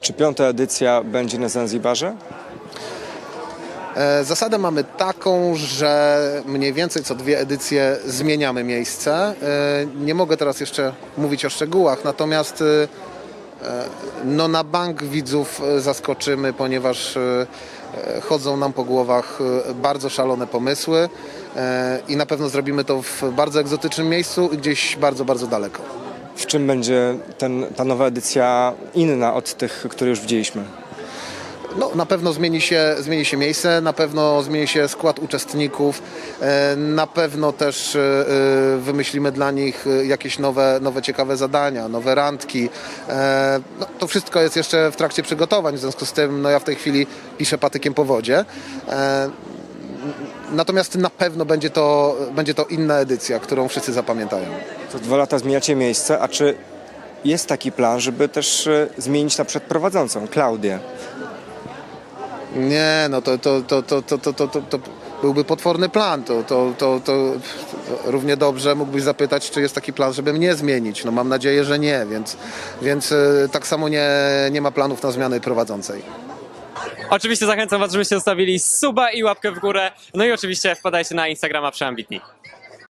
Czy piąta edycja będzie na Zanzibarze? E, Zasadę mamy taką, że mniej więcej co dwie edycje zmieniamy miejsce. E, Nie mogę teraz jeszcze mówić o szczegółach, natomiast e, no na bank widzów e, zaskoczymy, ponieważ e, e, chodzą nam po głowach e, bardzo szalone pomysły e, i na pewno zrobimy to w bardzo egzotycznym miejscu i gdzieś bardzo, bardzo daleko. W czym będzie ten, ta nowa edycja inna od tych, które już widzieliśmy? No, na pewno zmieni się, zmieni się miejsce, na pewno zmieni się skład uczestników, e, na pewno też e, e, wymyślimy dla nich jakieś nowe, nowe ciekawe zadania, nowe randki. No, to wszystko jest jeszcze w trakcie przygotowań, w związku z tym no, ja w tej chwili piszę patykiem po wodzie. Natomiast na pewno będzie to, będzie to inna edycja, którą wszyscy zapamiętają. Co dwa lata zmieniacie miejsce, a czy jest taki plan, żeby też zmienić na przykład prowadzącą, Klaudię? Nie, no to, to, to, to, to, to, to, to byłby potworny plan. To, to, to, to równie dobrze mógłbyś zapytać, czy jest taki plan, żeby mnie zmienić. No mam nadzieję, że nie, więc, więc e, tak samo nie, nie ma planów na zmiany prowadzącej. Oczywiście zachęcam Was, żebyście zostawili suba i łapkę w górę. No i oczywiście wpadajcie na Instagrama Przeambitni.